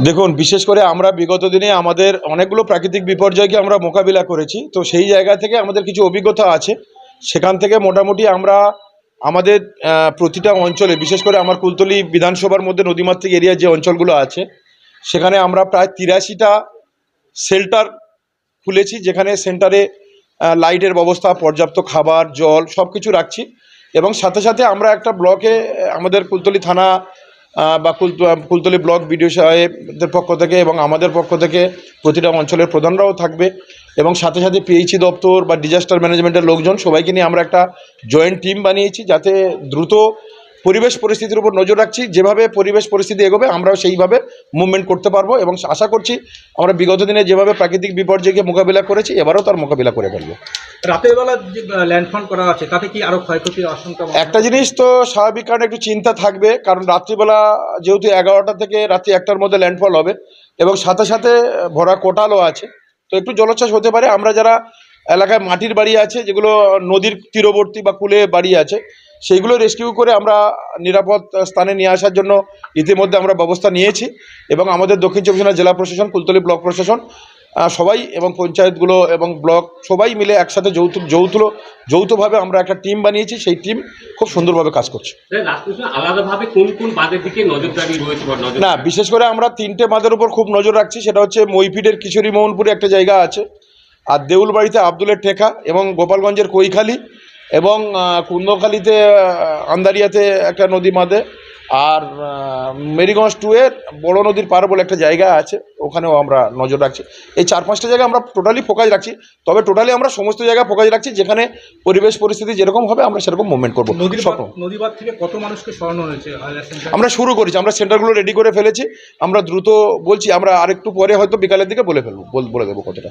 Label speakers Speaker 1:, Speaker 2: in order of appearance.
Speaker 1: দেখুন, বিশেষ করে আমরা বিগত দিনে আমাদের অনেকগুলো প্রাকৃতিক বিপর্যয়কে আমরা মোকাবিলা করেছি। তো সেই জায়গা থেকে আমাদের কিছু অভিজ্ঞতা আছে। সেখান থেকে মোটামুটি আমরা আমাদের প্রতিটা অঞ্চলে, বিশেষ করে আমার কুলতলি বিধানসভার মধ্যে নদীমাতৃক এরিয়ার যে অঞ্চলগুলো আছে, সেখানে আমরা প্রায় তিরাশিটা শেল্টার খুলেছি, যেখানে সেন্টারে লাইটের ব্যবস্থা, পর্যাপ্ত খাবার, জল সব কিছু রাখছি। এবং সাথে সাথে আমরা একটা ব্লকে আমাদের কুলতলি থানা বা কুল কুলতলি ব্লক বিডিও সাহেবদের পক্ষ থেকে এবং আমাদের পক্ষ থেকে প্রতিটা অঞ্চলের প্রধানরাও থাকবে এবং সাথে সাথে পিএইচি দপ্তর বা ডিজাস্টার ম্যানেজমেন্টের লোকজন সবাইকে নিয়ে আমরা একটা জয়েন্ট টিম বানিয়েছি যাতে দ্রুত পরিবেশ পরিস্থিতির উপর নজর রাখছি। যেভাবে পরিবেশ পরিস্থিতি এগোবে আমরাও সেইভাবে মুভমেন্ট করতে পারব এবং আশা করছি আমরা বিগত দিনে যেভাবে প্রাকৃতিক বিপর্যয়কে মোকাবিলা করেছি এবারও তার মোকাবিলা করে ফেলব।
Speaker 2: রাতের বেলা যে ল্যান্ডফল করা আছে তাতে কি আরও ক্ষয়ক্ষতির আশঙ্কা
Speaker 1: একটা জিনিস তো স্বাভাবিক কারণে একটু চিন্তা থাকবে কারণ রাত্রিবেলা যেহেতু এগারোটা থেকে রাত্রি একটার মধ্যে ল্যান্ডফল হবে এবং সাথে সাথে ভরা কোটালও আছে তো একটু জলোচ্ছ্বাস হতে পারে। আমরা যারা এলাকায় মাটির বাড়ি আছে যেগুলো নদীর তীরবর্তী বা কুলে বাড়ি আছে সেইগুলো রেস্কিউ করে আমরা নিরাপদ স্থানে নিয়ে আসার জন্য ইতিমধ্যে আমরা ব্যবস্থা নিয়েছি এবং আমাদের দক্ষিণ চব্বিশ পরগনা জেলা প্রশাসন কুলতলি ব্লক প্রশাসন সবাই এবং পঞ্চায়েতগুলো এবং ব্লক সবাই মিলে একসাথে যৌথ যৌথ যৌথভাবে আমরা একটা টিম বানিয়েছি। সেই টিম খুব সুন্দরভাবে কাজ করছে। না বিশেষ করে আমরা তিনটে বাঁধের উপর খুব নজর রাখছি। সেটা হচ্ছে মইফিডের কিশোরী মোহনপুরে একটা জায়গা আছে আর দেউলবাড়িতে আবদুলের ঠেকা এবং গোপালগঞ্জের কৈখালি। এবং কুন্দখালিতে আন্দারিয়াতে একটা নদী বাঁধে। আর মেরিগঞ্জ টু এর বড় নদীর পার বলে একটা জায়গা আছে ওখানেও আমরা নজর রাখছি। এই চার পাঁচটা জায়গা আমরা টোটালি ফোকাস রাখছি তবে টোটালি আমরা সমস্ত জায়গায় ফোকাস রাখছি যেখানে পরিবেশ পরিস্থিতি যেরকম হবে আমরা সেরকম মুভমেন্ট করব।
Speaker 2: নদীবাদ থেকে কত মানুষকে সরানো হয়েছে?
Speaker 1: আমরা শুরু করেছি আমরা সেন্টারগুলো রেডি করে ফেলেছি আমরা দ্রুত বলছি আমরা আরেকটু পরে হয়তো বিকালের দিকে বলে ফেলব বলে দেবো কতটা